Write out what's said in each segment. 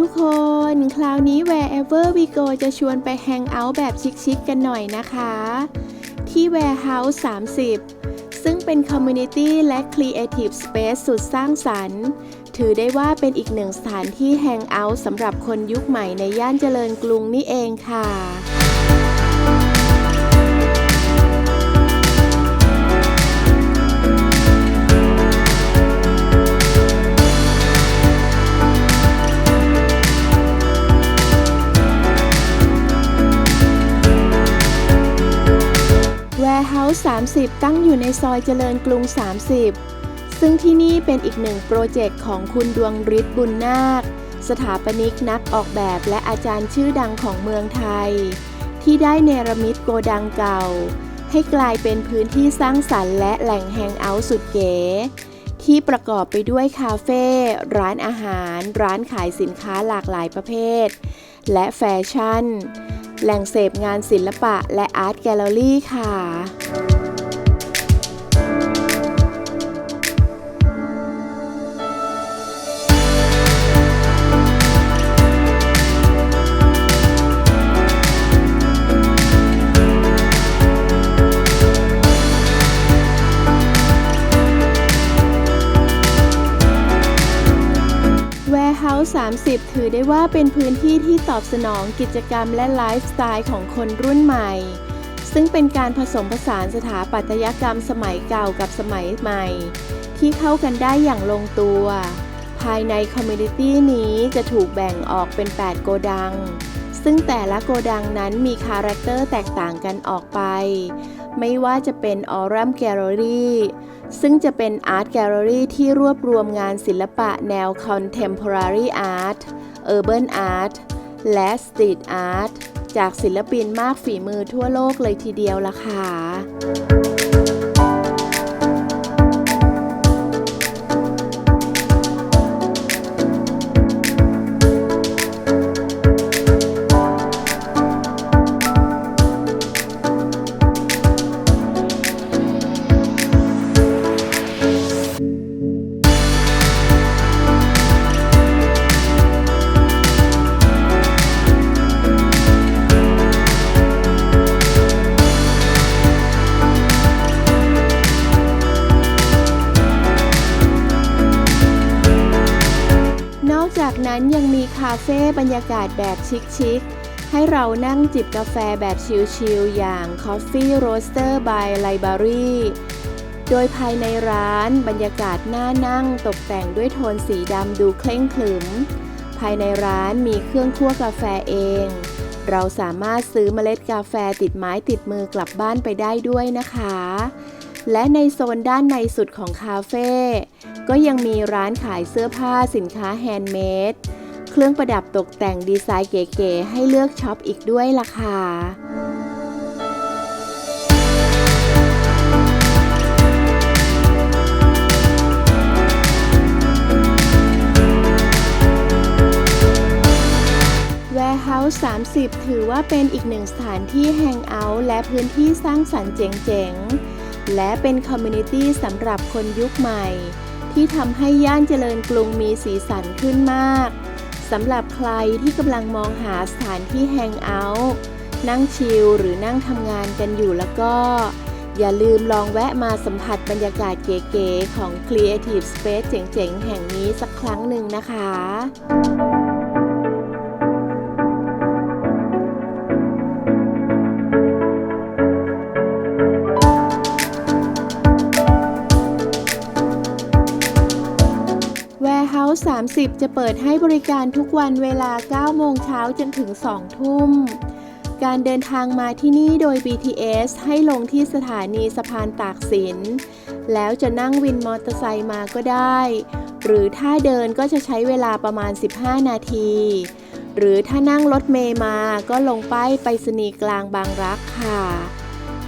ทุกคน คราวนี้ wherever we go จะชวนไปแฮงเอาท์แบบชิคๆกันหน่อยนะคะ ที่ warehouse 30 ซึ่งเป็น community และ creative space สุดสร้างสรรค์ ถือได้ว่าเป็นอีกหนึ่งสถานที่แฮงเอาท์สำหรับคนยุคใหม่ในย่านเจริญกรุงนี่เองค่ะ Warehouse 30 ตั้งอยู่ในซอยเจริญกรุง 30 ซึ่งที่นี่เป็นอีกหนึ่งโปรเจกต์ของคุณดวงฤทธิ์บุญนาค สถาปนิกนักออกแบบและอาจารย์ชื่อดังของเมืองไทย ที่ได้เนรมิตโกดังเก่า ให้กลายเป็นพื้นที่สร้างสรรค์และแหล่งแฮงเอาท์สุดเก๋ที่ประกอบไปด้วยคาเฟ่ ร้านอาหาร ร้านขายสินค้าหลากหลายประเภท และแฟชั่น แหล่งเสพงานศิลปะและอาร์ตแกลเลอรี่ค่ะ Warehouse 30 ถือได้ว่าเป็นพื้นที่ที่ตอบสนองกิจกรรมและไลฟ์สไตล์ของคนรุ่นใหม่ ซึ่งเป็นการผสมผสานสถาปัตยกรรมสมัยเก่ากับสมัยใหม่ ที่เข้ากันได้อย่างลงตัว ภายในคอมมูนิตี้นี้จะถูกแบ่งออกเป็น 8 โกดัง ซึ่งแต่ละโกดังนั้นมีคาแรคเตอร์แตกต่างกันออกไป ไม่ว่าจะเป็นออรัมแกลเลอรี่ ซึ่งจะเป็นอาร์ตแกลเลอรี่ที่รวบรวมงานศิลปะแนว Contemporary Art Urban Art และ Street Art จากศิลปินมากฝีมือทั่วโลกเลยทีเดียวล่ะค่ะ นั้นยังมีคาเฟ่บรรยากาศแบบชิคๆ ให้เรานั่งจิบกาแฟแบบชิลๆ อย่าง Coffee Roaster by Library โดยภายในร้านบรรยากาศน่านั่งตกแต่งด้วยโทนสีดำดูเคร่งขรึม ภายในร้านมีเครื่องคั่วกาแฟเอง เราสามารถซื้อเมล็ดกาแฟติดไม้ติดมือกลับบ้านไปได้ด้วยนะคะ และในโซนด้านในสุดของคาเฟ่ก็ยังมีร้านขายเสื้อผ้าสินค้าแฮนด์เมดเครื่องประดับตกแต่งดีไซน์เก๋ๆให้เลือกช็อปอีกด้วยล่ะค่ะ Warehouse 30 ถือว่าเป็นอีกหนึ่งสถานที่แฮงเอาท์และพื้นที่สร้างสรรค์เจ๋งๆ และเป็นคอมมูนิตี้สำหรับคนยุคใหม่ ที่ทำให้ย่านเจริญกรุงมีสีสันขึ้นมากสำหรับใครที่กำลังมองหาสถานที่แฮงเอาท์นั่งชิลหรือนั่งทำงานกันอยู่แล้วก็ อย่าลืมลองแวะมาสัมผัสบรรยากาศเก๋ๆของ Creative Space เจ๋งๆ แห่งนี้สักครั้งหนึ่งนะคะ Warehouse 30 จะเปิดให้บริการทุกวันเวลา 9 โมงเช้าจนถึง 2 ทุ่ม การเดินทางมาที่นี่โดย BTS ให้ลงที่สถานีสะพานตากสิน แล้วจะนั่งวินมอเตอร์ไซค์มาก็ได้ หรือถ้าเดินก็จะใช้เวลาประมาณ 15 นาที หรือถ้านั่งรถเมย์มาก็ลงป้ายไปรษณีย์กลางบางรักค่ะ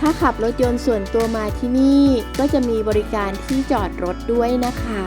ถ้าขับรถยนต์ส่วนตัวมาที่นี่ก็จะมีบริการที่จอดรถด้วยนะคะ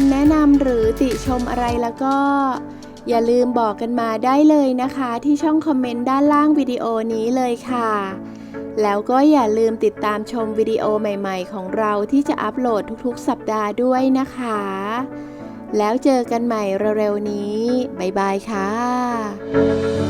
ำแนะนำหรือติชมอะไรแล้วก็ อย่าลืมบอกกันมาได้เลยนะคะ ที่ช่องคอมเมนต์ด้านล่างวิดีโอนี้เลยค่ะ แล้วก็อย่าลืมติดตามชมวิดีโอใหม่ๆ ของเราที่จะอัปโหลดทุกๆ สัปดาห์ด้วยนะคะ แล้วเจอกันใหม่เร็วๆนี้ บ๊ายบายค่ะ